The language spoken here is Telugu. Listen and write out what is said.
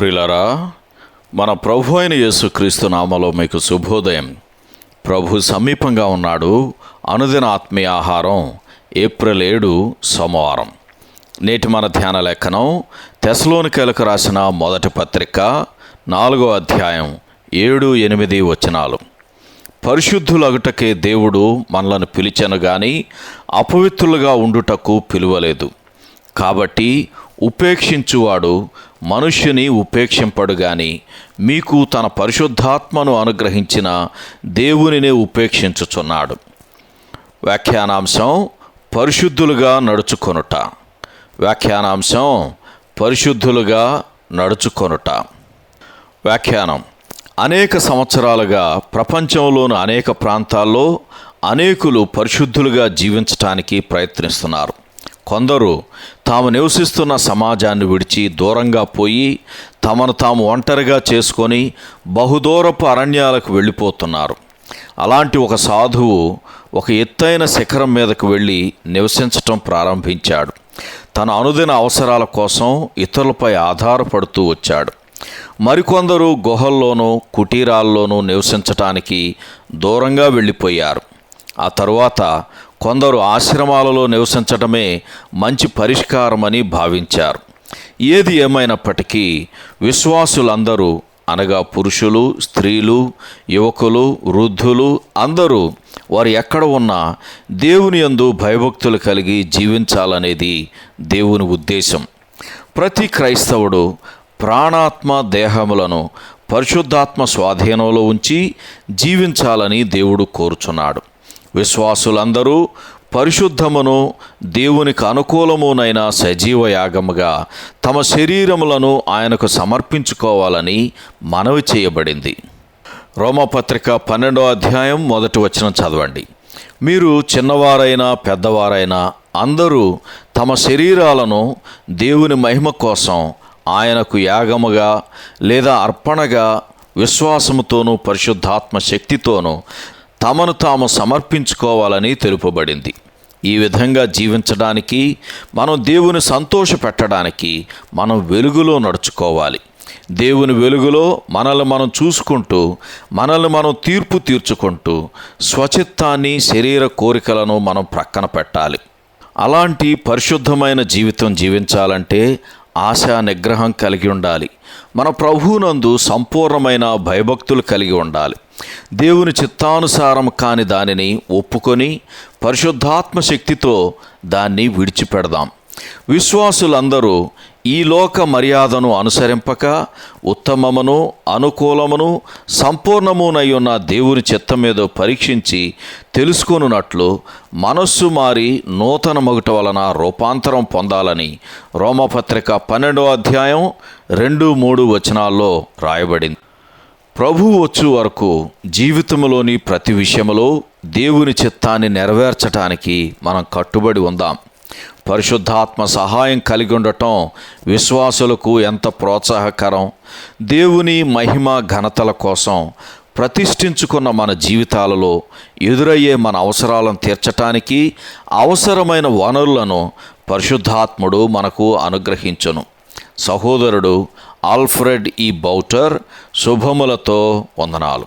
ప్రిలరా మన ప్రభు అయిన యేసుక్రీస్తు నామలో మీకు శుభోదయం. ప్రభు సమీపంగా ఉన్నాడు. అనుదిన ఆత్మీయ ఆహారం ఏప్రిల్ ఏడు సోమవారం. నేటి మన ధ్యాన లేఖనం తెసలోనికలకు రాసిన మొదటి పత్రిక నాలుగో అధ్యాయం ఏడు ఎనిమిది వచనాలు. పరిశుద్ధులగుటకే దేవుడు మనలను పిలిచెను గాని అపవిత్రులుగా ఉండుటకు పిలువలేదు. కాబట్టి ఉపేక్షించువాడు మనుష్యుని ఉపేక్షింపడు గాని మీకు తన పరిశుద్ధాత్మను అనుగ్రహించిన దేవునినే ఉపేక్షించుచున్నాడు. వ్యాఖ్యానాంశం పరిశుద్ధులుగా నడుచుకొనుట. వ్యాఖ్యానాంశం పరిశుద్ధులుగా నడుచుకొనుట. వ్యాఖ్యానం అనేక సంవత్సరాలుగా ప్రపంచంలోని అనేక ప్రాంతాల్లో అనేకులు పరిశుద్ధులుగా జీవించటానికి ప్రయత్నిస్తున్నారు. కొందరు తాము నివసిస్తున్న సమాజాన్ని విడిచి దూరంగా పోయి తమను తాము ఒంటరిగా చేసుకొని బహుదూరపు అరణ్యాలకు వెళ్ళిపోతున్నారు. అలాంటి ఒక సాధువు ఒక ఎత్తైన శిఖరం మీదకు వెళ్ళి నివసించటం ప్రారంభించాడు. తన అనుదిన అవసరాల కోసం ఇతరులపై ఆధారపడుతూ వచ్చాడు. మరికొందరు గుహల్లోనూ కుటీరాల్లోనూ నివసించటానికి దూరంగా వెళ్ళిపోయారు. ఆ తరువాత కొందరు ఆశ్రమాలలో నివసించటమే మంచి పరిష్కారమని భావించారు. ఏది ఏమైనప్పటికీ విశ్వాసులందరూ అనగా పురుషులు స్త్రీలు యువకులు వృద్ధులు అందరూ వారు ఎక్కడ ఉన్నా దేవుని యందు భయభక్తులు కలిగి జీవించాలనేది దేవుని ఉద్దేశం. ప్రతి క్రైస్తవుడు ప్రాణాత్మ దేహములను పరిశుద్ధాత్మ స్వాధీనంలో ఉంచి జీవించాలని దేవుడు కోరుచున్నాడు. విశ్వాసులందరూ పరిశుద్ధమును దేవునికి అనుకూలమునైన సజీవ యాగముగా తమ శరీరములను ఆయనకు సమర్పించుకోవాలని మనవి చేయబడింది. రోమపత్రిక పన్నెండో అధ్యాయం మొదటి వచనం చదవండి. మీరు చిన్నవారైనా పెద్దవారైనా అందరూ తమ శరీరాలను దేవుని మహిమ కోసం ఆయనకు యాగముగా లేదా అర్పణగా విశ్వాసముతోనూ పరిశుద్ధాత్మ శక్తితోనూ తమను తాము సమర్పించుకోవాలని తెలుపబడింది. ఈ విధంగా జీవించడానికి మనం దేవుని సంతోషపెట్టడానికి మనం వెలుగులో నడుచుకోవాలి. దేవుని వెలుగులో మనల్ని మనం చూసుకుంటూ మనల్ని మనం తీర్పు తీర్చుకుంటూ స్వచిత్తాన్ని శరీర కోరికలను మనం ప్రక్కన పెట్టాలి. అలాంటి పరిశుద్ధమైన జీవితం జీవించాలంటే ఆశా నిగ్రహం కలిగి ఉండాలి. మన ప్రభువునందు సంపూర్ణమైన భయభక్తులు కలిగి ఉండాలి. దేవుని చిత్తానుసారం కాని దానిని ఒప్పుకొని పరిశుద్ధాత్మ శక్తితో దాన్ని విడిచిపెడదాం. విశ్వాసులందరూ ఈ లోక మర్యాదను అనుసరింపక ఉత్తమమును అనుకూలమును సంపూర్ణమునై ఉన్న దేవుని చిత్తం మీద పరీక్షించి తెలుసుకొనున్నట్లు మనస్సు మారి నూతన మొగట వలన రూపాంతరం పొందాలని రోమపత్రిక పన్నెండో అధ్యాయం రెండు మూడు వచనాల్లో రాయబడింది. ప్రభు వచ్చు వరకు జీవితంలోని ప్రతి విషయంలో దేవుని చిత్తాన్ని నెరవేర్చటానికి మనం కట్టుబడి ఉందాం. పరిశుద్ధాత్మ సహాయం కలిగి ఉండటం విశ్వాసులకు ఎంత ప్రోత్సాహకరం. దేవుని మహిమ ఘనతల కోసం ప్రతిష్ఠించుకున్న మన జీవితాలలో ఎదురయ్యే మన అవసరాలను తీర్చటానికి అవసరమైన వనరులను పరిశుద్ధాత్ముడు మనకు అనుగ్రహించును. సహోదరుడు ఆల్ఫ్రెడ్ ఈ బౌటర్ శుభములతో వందనాలు.